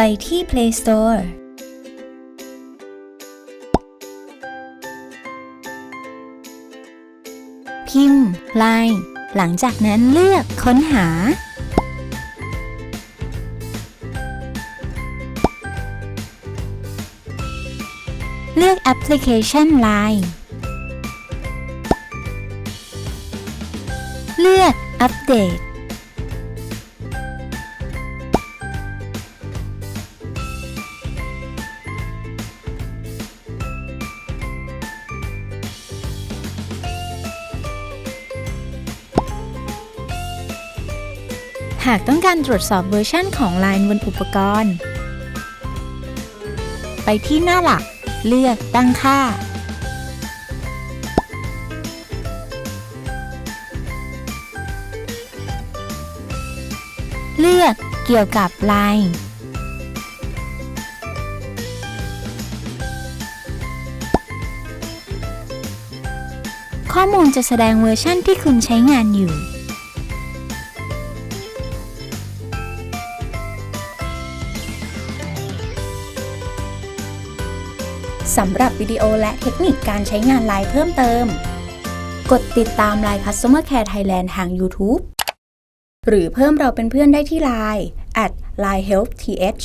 ไปที่ Play Store พิมพ์ Line หลังจากนั้นเลือกค้นหา เลือกแอปพลิเคชัน Line เลือกอัปเดต หากต้องการตรวจสอบเวอร์ชันของ Line บนอุปกรณ์ ไปที่หน้าหลัก เลือกตั้งค่า เลือกเกี่ยวกับ Line ข้อมูลจะแสดงเวอร์ชั่นที่คุณใช้งานอยู่ สำหรับวิดีโอและเทคนิคการใช้งานไลน์เพิ่มเติม กดติดตามไลน์ Customer Care Thailand ทาง YouTube หรือเพิ่มเราเป็นเพื่อนได้ที่ไลน์ at line help th